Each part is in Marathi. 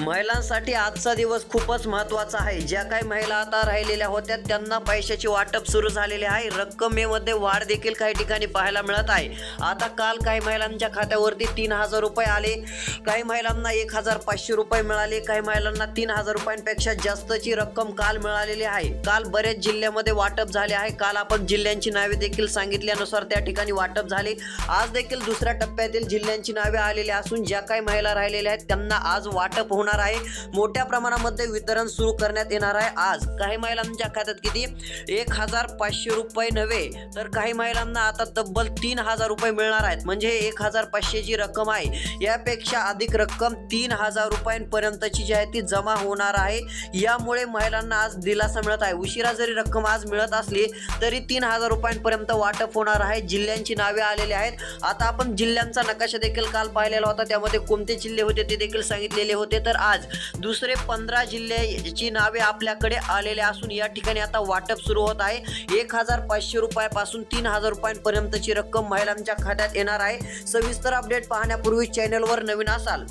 महिलांसाठी आजचा दिवस खूपच महत्त्वाचा आहे. ज्या काही महिला आता राहिलेल्या होत्या त्यांना पैशाची वाटप सुरू झालेले आहे. रक्कमेमध्ये वाढ देखील काही ठिकाणी पाहायला मिळत आहे. आता काल काही महिलांच्या खात्यावरती तीन हजार रुपये आले. काही महिलांना एक हजार पाचशे रुपये मिळाले. काही महिलांना तीन हजार रुपयांपेक्षा जास्तची रक्कम काल मिळालेली आहे. काल बरेच जिल्ह्यामध्ये वाटप झाले आहे. काल आपण जिल्ह्यांची नावे देखील सांगितल्यानुसार त्या ठिकाणी वाटप झाले. आज देखील दुसऱ्या टप्प्यातील जिल्ह्यांची नावे आलेली असून ज्या काही महिला राहिलेल्या आहेत त्यांना आज वाटप होणार आहे. मोठ्या प्रमाणामध्ये वितरण सुरू करण्यात येणार आहे. आज काही महिलांच्या खात्यात किती? एक हजार पाचशे रुपये नव्हे तर काही महिलांना आता तब्बल तीन हजार रुपये मिळणार आहेत. म्हणजे एक हजार पाचशेची रक्कम आहे यापेक्षा अधिक रक्कम तीन हजार रुपयांपर्यंतची जी आहे ती जमा होणार आहे. यामुळे महिलांना आज दिलासा मिळत आहे. उशिरा जरी रक्कम आज मिळत असली तरी तीन हजार रुपयांपर्यंत वाटप होणार आहे. जिल्ह्यांची नावे आलेली आहेत. आता आपण जिल्ह्यांचा नकाशा देखील काल पाहिलेला होता. त्यामध्ये कोणते जिल्हे होते ते देखील सांगितलेले होते. तर आज दुसरे पंधरा जिल्ह्याची नावे आपल्याकडे आलेले असून या ठिकाणी आता वाटप सुरू होत आहे. एक हजार पाचशे रुपयापासून तीन हजार रुपयांपर्यंतची रक्कम महिलांच्या खात्यात येणार आहे. सविस्तर अपडेट पाहण्यापूर्वी चॅनलवर नवीन असाल.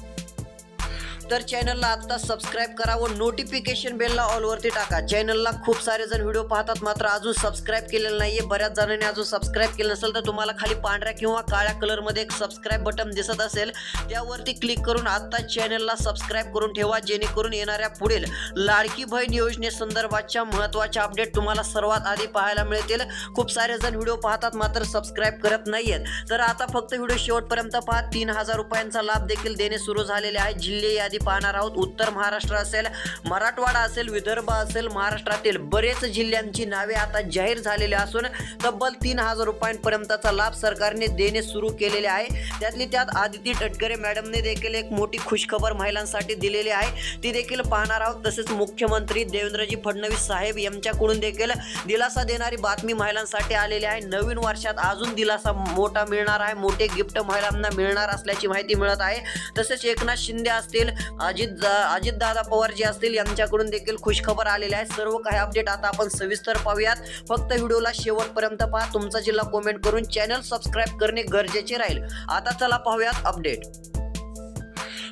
तर चॅनलला आत्ता सबस्क्राईब करा व नोटिफिकेशन बेलला ऑलवरती टाका. चॅनलला खूप सारे जण व्हिडिओ पाहतात मात्र अजून सबस्क्राईब केलेलं नाहीये. बऱ्याच जणांनी अजून सबस्क्राईब केलं नसेल तर तुम्हाला खाली पांढऱ्या किंवा काळ्या कलरमध्ये एक सबस्क्राईब बटन दिसत असेल. त्यावरती क्लिक करून आत्ता चॅनलला सबस्क्राईब करून ठेवा जेणेकरून येणाऱ्या पुढील लाडकी बहीण योजनेसंदर्भातच्या महत्त्वाच्या अपडेट तुम्हाला सर्वात आधी पाहायला मिळतील. खूप सारे जण व्हिडिओ पाहतात मात्र सबस्क्राईब करत नाहीयेत. तर आता फक्त व्हिडिओ शेवटपर्यंत पहा. तीन हजार रुपयांचा लाभ देखील देणे सुरू झालेले आहे. जिल्हे यादी पाहणार आहोत. उत्तर महाराष्ट्र असेल मराठवाडा असेल विदर्भ असेल महाराष्ट्रातील बरेच जिल्ह्यांची नावे आता जाहीर झालेली असून तब्बल तीन हजार रुपयांपर्यंतचा लाभ सरकारने देणे सुरू केलेले आहे. त्यातली त्यात आदिती टटकरे मॅडमने देखील एक मोठी खुशखबर महिलांसाठी दिलेली आहे. ती देखील पाहणार आहोत. तसेच मुख्यमंत्री देवेंद्रजी फडणवीस साहेब यांच्याकडून देखील दिलासा देणारी बातमी महिलांसाठी आलेली आहे. नवीन वर्षात अजून दिलासा मोठा मिळणार आहे. मोठे गिफ्ट महिलांना मिळणार असल्याची माहिती मिळत आहे. तसेच एकनाथ शिंदे असतील अजित अजित दादा पवार जे असतील यांच्याकडून देखील खुशखबर आलेली आहे. सर्व काही अपडेट आता आपण सविस्तर पाहूयात. फक्त व्हिडिओला शेवटपर्यंत पहा. तुमचा जिल्हा कॉमेंट करून चॅनल सबस्क्राईब करणे गरजेचे राहील. आता चला पाहूयात अपडेट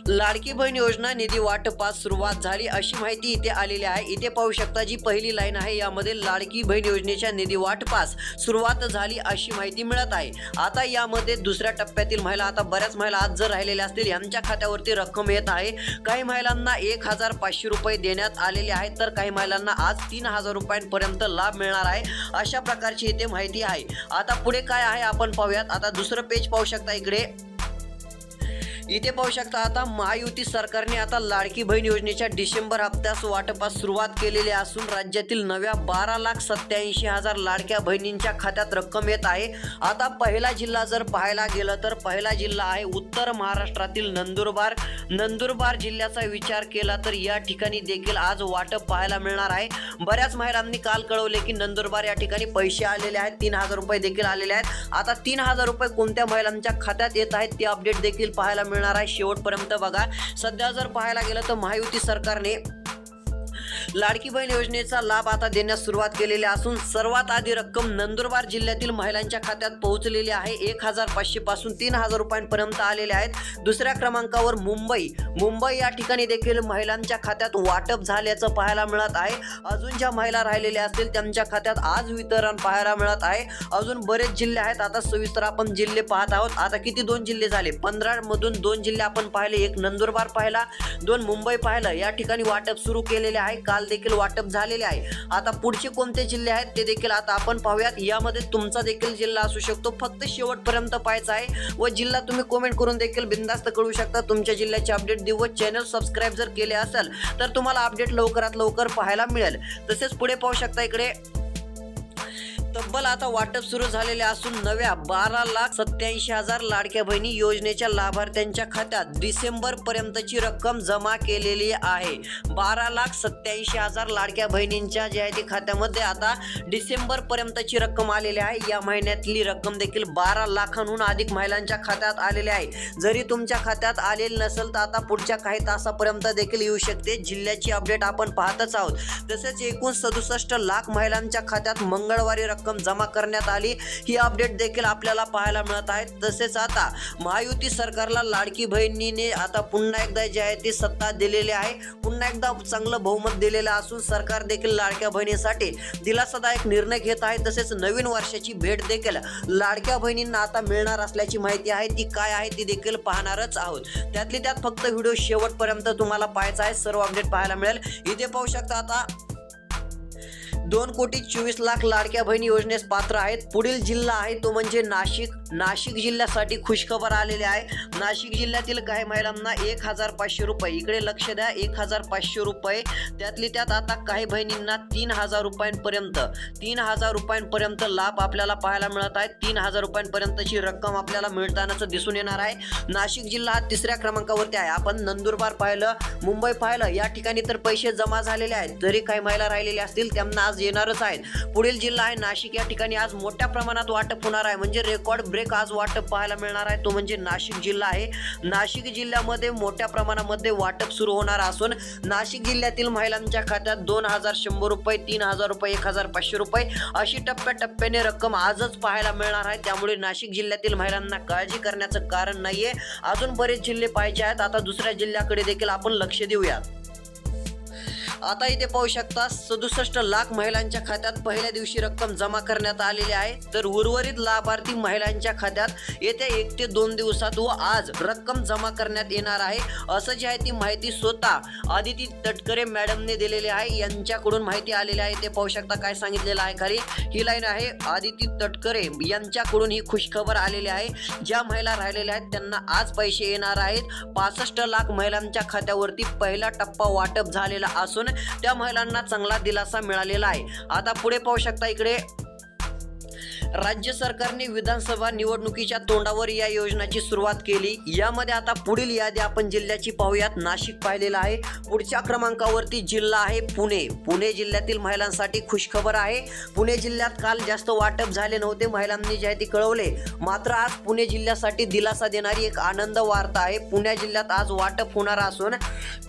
लाडकी बहीण योजना निधी वाटपास सुरुवात झाली. अशी माहिती इथे आलेली आहे. इथे पाहू शकता जी पहिली लाईन आहे यामध्ये लाडकी बहीण योजनेच्या निधी वाटपास सुरुवात झाली अशी माहिती मिळत आहे. आता यामध्ये दुसऱ्या टप्प्यातील महिला आता बऱ्याच महिला आज जर राहिलेल्या असतील यांच्या खात्यावरती रक्कम येत आहे. काही महिलांना एक हजार पाचशे रुपये देण्यात आलेले आहेत तर काही महिलांना आज तीन हजार रुपयांपर्यंत लाभ मिळणार आहे अशा प्रकारची इथे माहिती आहे. आता पुढे काय आहे आपण पाहूयात. आता दुसरं पेज पाहू शकता इकडे. इथे पाहू शकता आता महायुती सरकारने आता लाडकी बहीण योजनेच्या डिसेंबर हप्त्यास वाटपास सुरुवात केलेली असून राज्यातील नव्या बारा लाख सत्याऐंशी हजार लाडक्या बहिणींच्या खात्यात रक्कम येत आहे. आता पहिला जिल्हा जर पाहायला गेलं तर पहिला जिल्हा आहे उत्तर महाराष्ट्रातील नंदुरबार. नंदुरबार जिल्ह्याचा विचार केला तर या ठिकाणी देखील आज वाटप पाहायला मिळणार आहे. बऱ्याच महिलांनी काल कळवले की नंदुरबार या ठिकाणी पैसे आलेले आहेत. तीन हजार रुपये देखील आलेले आहेत. आता तीन हजार रुपये कोणत्या महिलांच्या खात्यात येत आहेत ते अपडेट देखील पाहायला मिळणार आहे. शेवटपर्यंत बघा. सध्या जर पाहायला गेलं तर महायुती सरकारने लाडकी बहीण योजनेचा लाभ आता देण्यास सुरुवात केलेली असून सर्वात आधी रक्कम नंदुरबार जिल्ह्यातील महिलांच्या खात्यात पोहोचलेली आहे. एक हजार पाचशे पासून तीन हजार रुपयांपर्यंत आलेले आहेत. दुसऱ्या क्रमांकावर मुंबई. मुंबई या ठिकाणी देखील महिलांच्या खात्यात वाटप झाल्याचं पाहायला मिळत आहे. अजून ज्या महिला राहिलेल्या असतील त्यांच्या खात्यात आज वितरण पाहायला मिळत आहे. अजून बरेच जिल्हे आहेत. आता सविस्तर आपण जिल्हे पाहत आहोत. आता किती दोन जिल्हे झाले? पंधरा मधून दोन जिल्हे आपण पाहिले. एक नंदुरबार पाहिला दोन मुंबई पाहिलं. या ठिकाणी वाटप सुरू केलेले आहे. काल देखील वाटप झालेले आहे. आता पुढचे कोणते जिल्हे आहेत ते देखील आता आपण पाहूयात. यामध्ये तुमचा देखील जिल्हा असू शकतो. फक्त शेवटपर्यंत पाहायचा आहे व जिल्हा तुम्ही कमेंट करून देखील बिंदास्त कळू शकता. तुमच्या जिल्ह्याचे अपडेट देऊ व चॅनल सबस्क्राईब जर केले असेल तर तुम्हाला अपडेट लवकरात लवकर पाहायला मिळेल. तसेच पुढे पाहू शकता इकडे. तब्बल आता वाटप सुरू झालेले असून नव्या बारा लाख सत्याऐंशी हजार लाडक्या बहिणी योजनेच्या लाभार्थ्यांच्या खात्यात डिसेंबर पर्यंतची रक्कम जमा केलेली आहे. बारा लाख सत्याऐंशी हजार लाडक्या बहिणींच्या जे आहे ते खात्यामध्ये आता डिसेंबर पर्यंतची रक्कम आलेली आहे. या महिन्यातली रक्कम देखील बारा लाखांहून अधिक महिलांच्या खात्यात आलेली आहे. जरी तुमच्या खात्यात आलेली नसेल तर आता पुढच्या काही तासापर्यंत देखील येऊ शकते. जिल्ह्याची अपडेट आपण पाहतच आहोत. तसेच एकूण सदुसष्ट लाख महिलांच्या खात्यात मंगळवारी रक्कम रक्कम जमा करण्यात आली. ही अपडेट देखील आपल्याला पाहायला मिळत आहे. तसेच आता महायुती सरकारला लाडकी बहिणीने आता पुन्हा एकदा जे आहे ती सत्ता दिलेली आहे. पुन्हा एकदा चांगलं बहुमत दिलेलं असून सरकार देखील लाडक्या बहिणीसाठी दिलासादायक निर्णय घेत आहे. तसेच नवीन वर्षाची भेट देखील लाडक्या बहिणींना आता मिळणार असल्याची माहिती आहे. ती काय आहे ती देखील पाहणारच आहोत. त्यातली त्यात फक्त व्हिडिओ शेवटपर्यंत तुम्हाला पाहायचा आहे. सर्व अपडेट पाहायला मिळेल. इथे पाहू शकता आता दोन कोटी चोवीस लाख लाडक्या बहिणी योजनेस पात्र आहेत. पुढील जिल्हा आहे तो म्हणजे नाशिक. नाशिक जिल्ह्यासाठी खुशखबर आलेली आहे. नाशिक जिल्ह्यातील काही महिलांना एक हजार पाचशे रुपये. इकडे लक्ष द्या एक हजार पाचशे रुपये. त्यातली त्यात आता काही बहिणींना तीन हजार रुपयांपर्यंत तीन हजार रुपयांपर्यंत लाभ आपल्याला पाहायला मिळत आहे तीन हजार रुपयांपर्यंतची रक्कम आपल्याला मिळतानाच दिसून येणार आहे. नाशिक जिल्हा हा तिसऱ्या क्रमांकावरती आहे. आपण नंदुरबार पाहिलं मुंबई पाहिलं या ठिकाणी तर पैसे जमा झालेले आहेत. जरी काही महिला राहिलेल्या असतील त्यांना आज येणारच आहेत. पुढील जिल्हा आहे नाशिक. या ठिकाणी आज मोठ्या प्रमाणात वाटप होणार आहे. म्हणजे रेकॉर्ड ब्रेक आज वाटप पाहायला मिळणार आहे. तो म्हणजे नाशिक जिल्हा आहे. नाशिक जिल्ह्यामध्ये मोठ्या प्रमाणामध्ये वाटप सुरू होणार असून नाशिक जिल्ह्यातील महिलांच्या खात्यात दोन हजार शंभर रुपये तीन हजार रुपये एक हजार पाचशे रुपये अशी टप्प्याटप्प्याने रक्कम आजच पाहायला मिळणार आहे. त्यामुळे नाशिक जिल्ह्यातील महिलांना काळजी करण्याचं कारण नाहीये. अजून बरेच जिल्हे पाहिजे आहेत. आता दुसऱ्या जिल्ह्याकडे देखील आपण लक्ष देऊयात. आता इथे पाहू शकता सदुसष्ट लाख महिलांच्या खात्यात पहिल्या दिवशी रक्कम जमा करण्यात आलेली आहे. तर उर्वरित लाभार्थी महिलांच्या खात्यात येत्या एक ते दोन दिवसात व आज रक्कम जमा करण्यात येणार आहे. असं जी आहे ती माहिती स्वतः आदिती तटकरे मॅडमने दिलेली आहे. यांच्याकडून माहिती आलेली आहे. ते पाहू शकता काय सांगितलेलं आहे खाली. ही लाईन आहे आदिती तटकरे. यांच्याकडून ही खुशखबर आलेली आहे. ज्या महिला राहिलेल्या आहेत त्यांना आज पैसे येणार आहेत. पासष्ट लाख महिलांच्या खात्यावरती पहिला टप्पा वाटप झालेला असून त्या महिलांना चांगला दिलासा मिळालेला आहे. आता पुढे पाहू शकता इकडे. राज्य सरकारने विधानसभा निवडणुकीच्या तोंडावर या योजनेची सुरुवात केली. यामध्ये आता पुढील यादी आपण जिल्ह्याची पाहूयात. नाशिक पाहिलेलं आहे. पुढच्या क्रमांकावरती जिल्हा आहे पुणे. पुणे जिल्ह्यातील महिलांसाठी खुशखबर आहे. पुणे जिल्ह्यात काल जास्त वाटप झाले नव्हते. महिलांनी जे आहे ते कळवले. मात्र आज पुणे जिल्ह्यासाठी दिलासा देणारी एक आनंद वार्ता आहे. पुणे जिल्ह्यात आज वाटप होणार असून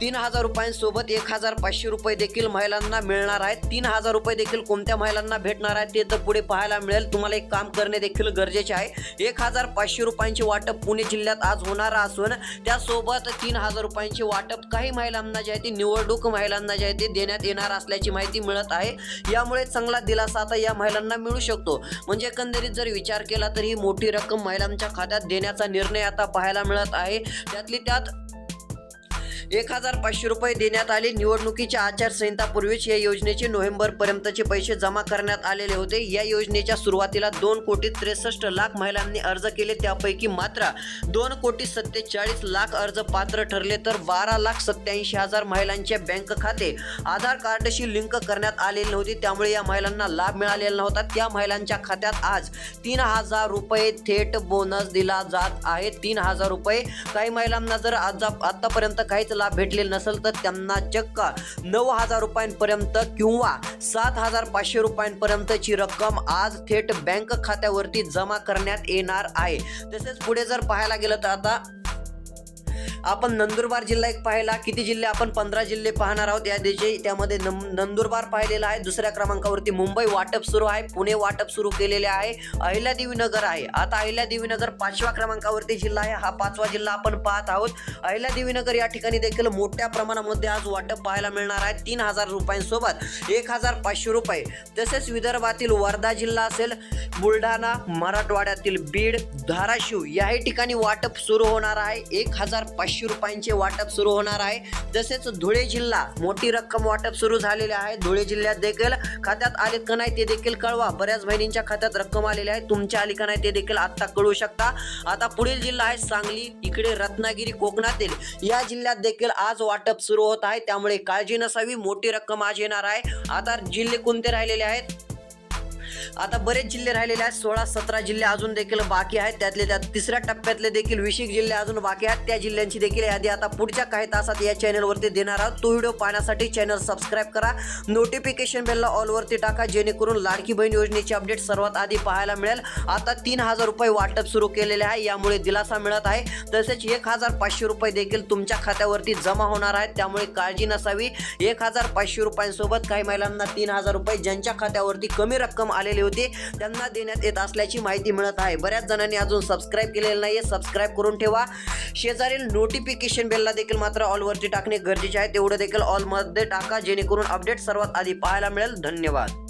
तीन हजार रुपयांसोबत एक हजार पाचशे रुपये देखील महिलांना मिळणार आहेत. तीन हजार रुपये देखील कोणत्या महिलांना भेटणार आहेत ते तर पुढे पाहायला मिळेल. तुम्हाला आपल्याकडे काम करणे देखील गरजेचे आहे. एक हजार पाचशे रुपयांचे वाटप पुणे जिल्ह्यात आज होणार असून त्यासोबत तीन हजार रुपयांचे वाटप काही महिलांना जे आहे ते निवडणूक महिलांना जे आहे ते देण्यात येणार असल्याची माहिती मिळत आहे. यामुळे चांगला दिलासा आता या महिलांना मिळू शकतो. म्हणजे एकंदरीत जर विचार केला तर ही मोठी रक्कम महिलांच्या खात्यात देण्याचा निर्णय आता पाहायला मिळत आहे. त्यातली त्यात एक हजार पाचशे रुपये देण्यात आले. निवडणुकीच्या आचारसंहितापूर्वीच या योजनेचे नोव्हेंबर पर्यंतचे पैसे जमा करण्यात आलेले होते. या योजनेच्या सुरुवातीला दोन कोटी त्रेसष्ट लाख महिलांनी अर्ज केले. त्यापैकी मात्र दोन कोटी सत्तेचाळीस लाख अर्ज पात्र ठरले तर बारा लाख सत्याऐंशी हजार महिलांचे बँक खाते आधार कार्डशी लिंक करण्यात आलेले नव्हते. त्यामुळे या महिलांना लाभ मिळालेला नव्हता. त्या महिलांच्या खात्यात आज तीन हजार रुपये थेट बोनस दिला जात आहे. तीन हजार रुपये काही महिलांना जर आज आतापर्यंत काहीच लाभ भेटलेला नसेल तर त्यांना चक्क नऊ हजार रुपयांपर्यंत किंवा सात हजार पाचशे रुपयांपर्यंतची रक्कम आज थेट बँक खात्यावरती जमा करण्यात येणार आहे. तसेच पुढे जर पाहायला गेलं तर आता आपण नंदुरबार जिल्हा एक पाहिला. किती जिल्हे आपण? पंधरा जिल्हे पाहणार आहोत या दिवशी. त्यामध्ये नंदुरबार पाहिलेला आहे. दुसऱ्या क्रमांकावरती मुंबई वाटप सुरू आहे. पुणे वाटप सुरू केलेले आहे. अहिल्यादेवी नगर आहे. आता अहिल्यादेवी नगर पाचव्या क्रमांकावरती जिल्हा आहे. हा पाचवा जिल्हा आपण पाहत आहोत. अहिल्यादेवी नगर या ठिकाणी देखील मोठ्या प्रमाणामध्ये आज वाटप पाहायला मिळणार आहे. तीन हजार रुपयांसोबत एक हजार पाचशे रुपये. तसेच विदर्भातील वर्धा जिल्हा असेल बुलढाणा मराठवाड्यातील बीड धाराशिव याही ठिकाणी वाटप सुरू होणार आहे. एक हजार पाचशे रुपयांचे वाटप सुरू होणार आहे. तसेच धुळे जिल्हा मोठी रक्कम वाटप सुरू झालेले आहे. धुळे जिल्ह्यात देखील खात्यात आले का नाही ते देखील कळवा. बऱ्याच बहिणींच्या खात्यात रक्कम आलेली आहे. तुमच्या आली का नाही ते देखील आता कळू शकता. आता पुढील जिल्हा आहे सांगली इकडे रत्नागिरी कोकणातील. या जिल्ह्यात देखील आज वाटप सुरू होत आहे. त्यामुळे काळजी नसावी. मोठी रक्कम आज येणार आहे. आता जिल्हे कोणते राहिलेले आहेत? आता बरेच जिल्हे राहिलेले आहेत. सोळा सतरा जिल्हे अजून देखील बाकी आहेत. त्यातले त्या तिसऱ्या टप्प्यातले देखील विशिक जिल्हे अजून बाकी आहेत. त्या जिल्ह्यांची देखील यादी आता पुढच्या काही तासात या चॅनलवरती देणार आहोत. तो व्हिडिओ पाहण्यासाठी चॅनल सबस्क्राईब करा. नोटिफिकेशन बेलला ऑलवरती टाका. जेणेकरून लाडकी बहीण योजनेची अपडेट सर्वात आधी पाहायला मिळेल. आता तीन हजार रुपये वाटप सुरू केलेले आहे. यामुळे दिलासा मिळत आहे. तसेच एक हजार पाचशे रुपये देखील तुमच्या खात्यावरती जमा होणार आहेत. त्यामुळे काळजी नसावी. एक हजार पाचशे रुपयांसोबत काही महिलांना तीन हजार रुपये ज्यांच्या खात्यावरती कमी रक्कम आलेली केले होते. त्यांना देण्यात येत असल्याची माहिती मिळत आहे. बऱ्याच जणांनी अजून सबस्क्राईब केलेलं नाही आहे सबस्क्राईब करून ठेवा. शेजारील नोटिफिकेशन बेलला देखील मात्र ऑलवरती टाकणे गरजेचे आहे. तेवढं देखील ऑलमध्ये टाका. जेणेकरून अपडेट सर्वात आधी पाहायला मिळेल. धन्यवाद.